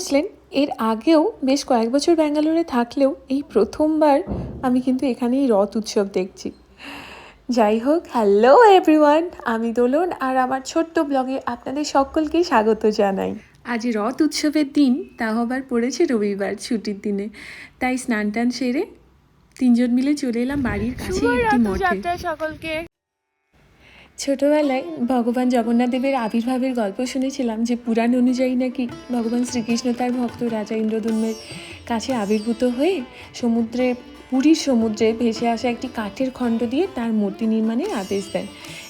বুঝলেন এর আগেও বেশ কয়েক বছর ব্যাঙ্গালোরে থাকলেও এই প্রথমবার আমি কিন্তু এখানেই রথ উৎসব দেখছি। যাই হোক হ্যালো এভরিওয়ান আমি দোলন আর আমার ছোট্ট ব্লগে আপনাদের সকলকে স্বাগত জানাই। আজ রথ উৎসবের দিন তাও আবার পড়েছে রবিবার ছুটির দিনে। তাই স্নান টান সেরে তিনজন মিলে চলে এলাম বাড়ির কাছে একটি মঠে। সকলকে। ছোটবেলায় ভগবান জগন্নাথদেবের আবির্ভাবের গল্প শুনেছিলাম যে পুরাণ অনুযায়ী নাকি ভগবান শ্রীকৃষ্ণ তার ভক্ত রাজা ইন্দ্রদুম্নের কাছে আবির্ভূত হয়ে সমুদ্রে পুরীর সমুদ্রে ভেসে আসা একটি কাঠের খণ্ড দিয়ে তার মূর্তি নির্মাণের আদেশ দেন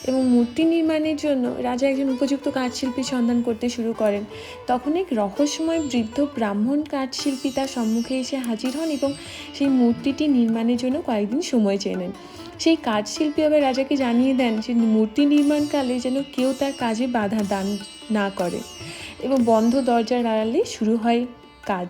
এবং মূর্তি নির্মাণের জন্য রাজা একজন উপযুক্ত কাঠশিল্পীর সন্ধান করতে শুরু করেন। তখন এক রহস্যময় বৃদ্ধ ব্রাহ্মণ কাঠশিল্পী তার সম্মুখে এসে হাজির হন এবং সেই মূর্তিটি নির্মাণের জন্য কয়েকদিন সময় চেয়ে নেন। সেই কাঠশিল্পী আবার রাজাকে জানিয়ে দেন যে মূর্তি নির্মাণকালে যেন কেউ তার কাজে বাধা দান না করে এবং বন্ধ দরজার আড়ালে শুরু হয় কাজ।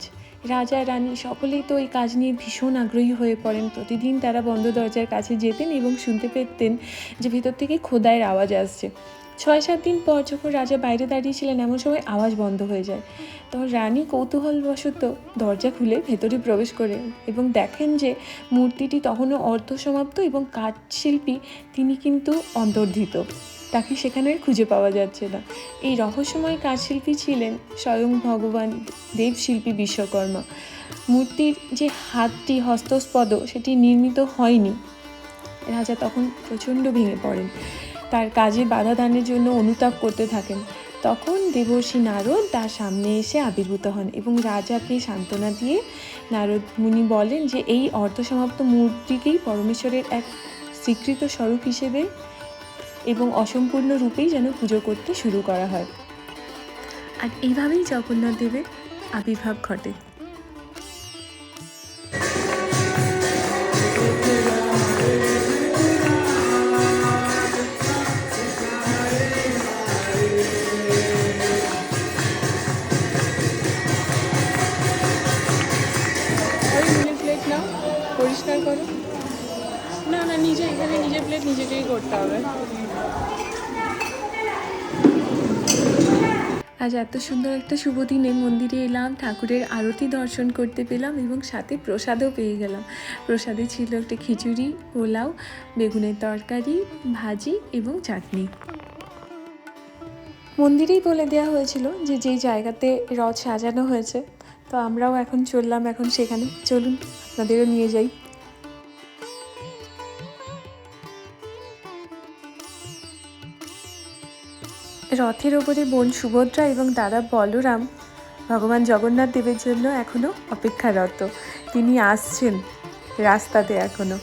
রাজা রানী সকলেই তো এই কাজ নিয়ে ভীষণ আগ্রহী হয়ে পড়েন। প্রতিদিন তারা বন্ধ দরজার কাছে যেতেন এবং শুনতে পেতেন যে ভেতর থেকে খোদাইয়ের আওয়াজ আসছে। ছয়, সাত দিন পর যখন রাজা বাইরে দাঁড়িয়েছিলেন, এমন সময় আওয়াজ বন্ধ হয়ে যায়। তখন রানী কৌতূহলবশত দরজা খুলে ভেতরে প্রবেশ করেন এবং দেখেন যে মূর্তিটি তখনও অর্ধসমাপ্ত এবং কাঠশিল্পী, তিনি কিন্তু অন্তর্ধিত। তাকে সেখানে খুঁজে পাওয়া যাচ্ছে না। এই রহস্যময় কাঠশিল্পী ছিলেন স্বয়ং ভগবান দেবশিল্পী বিশ্বকর্মা। মূর্তির যে হাতটি হস্তস্পদ, সেটি নির্মিত হয়নি। রাজা তখন প্রচণ্ড ভেঙে পড়েন। তার কাজে বাধা দানের জন্য অনুতাপ করতে থাকেন। তখন দেবর্ষি নারদ তার সামনে এসে আবির্ভূত হন এবং রাজাকে সান্ত্বনা দিয়ে নারদ মুনি বলেন যে, এই অর্ধসমাপ্ত মূর্তিকেই পরমেশ্বরের এক স্বীকৃত স্বরূপ হিসেবে এবং অসম্পূর্ণ রূপেই যেন পুজো করতে শুরু করা হয়। আর এইভাবেই জগন্নাথ দেবের আবির্ভাব ঘটে। পরিষ্কার করো। না না, নিজে এখানে নিজের প্লেট নিজেকেই করতে হবে। আজ এত সুন্দর একটা শুভ দিনে মন্দিরে এলাম, ঠাকুরের আরতি দর্শন করতে পেলাম এবং সাথে প্রসাদও পেয়ে গেলাম। প্রসাদে ছিল একটা খিচুড়ি, পোলাও, বেগুনের তরকারি, ভাজি এবং চাটনি। মন্দিরেই বলে দেওয়া হয়েছিল যে যেই জায়গাতে রথ সাজানো হয়েছে, তো আমরাও এখন চললাম এখন সেখানে। চলুন, আপনাদেরও নিয়ে যাই। রথের ওপরে বোন সুভদ্রা এবং দাদা বলরাম ভগবান জগন্নাথ দেবের জন্য এখনও অপেক্ষারত। তিনি আসছেন রাস্তাতে এখনও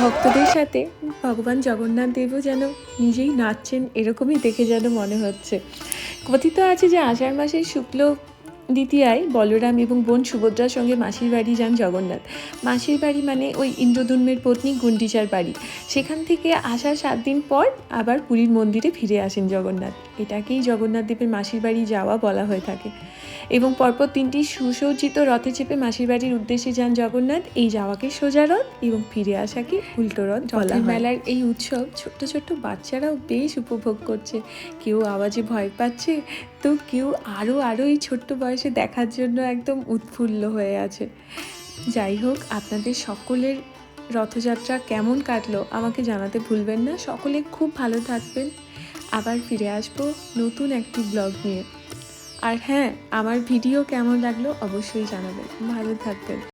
ভক্তদের সাথে ভগবান জগন্নাথ দেবও যেন নিজেই নাচছেন, এরকমই দেখে যেন মনে হচ্ছে। কথিত আছে যে আষাঢ় মাসের শুক্ল দ্বিতীয়ায় বলরাম এবং বোন সুভদ্রার সঙ্গে মাসির বাড়ি যান জগন্নাথ। মাসির বাড়ি মানে ওই ইন্দ্রদুম্নের পত্নী গুন্ডিচার বাড়ি। সেখান থেকে আসার সাত দিন পর আবার পুরীর মন্দিরে ফিরে আসেন জগন্নাথ। এটাকেই জগন্নাথ দেবের মাসির বাড়ি যাওয়া বলা হয়ে থাকে। এবং পরপর তিনটি সুসজ্জিত রথে চেপে মাসির বাড়ির উদ্দেশ্যে যান জগন্নাথ। এই যাওয়াকে সোজা রথ এবং ফিরে আসাকে উল্টো রথ বলা মেলার এই উৎসব ছোট্ট ছোট্ট বাচ্চারাও বেশ উপভোগ করছে। কেউ আওয়াজে ভয় পাচ্ছে তো কেউ আরও আরও এই ছোট্ট বয়সে দেখার জন্য একদম উৎফুল্ল হয়ে আছে। যাই হোক আপনাদের সকলের রথযাত্রা কেমন কাটলো আমাকে জানাতে ভুলবেন না। সকলে খুব ভালো থাকবেন। আবার ফিরে আসব নতুন একটি ব্লগ নিয়ে। আর হ্যাঁ আমার ভিডিও কেমন লাগল অবশ্যই জানাবেন। ভালো থাকবেন।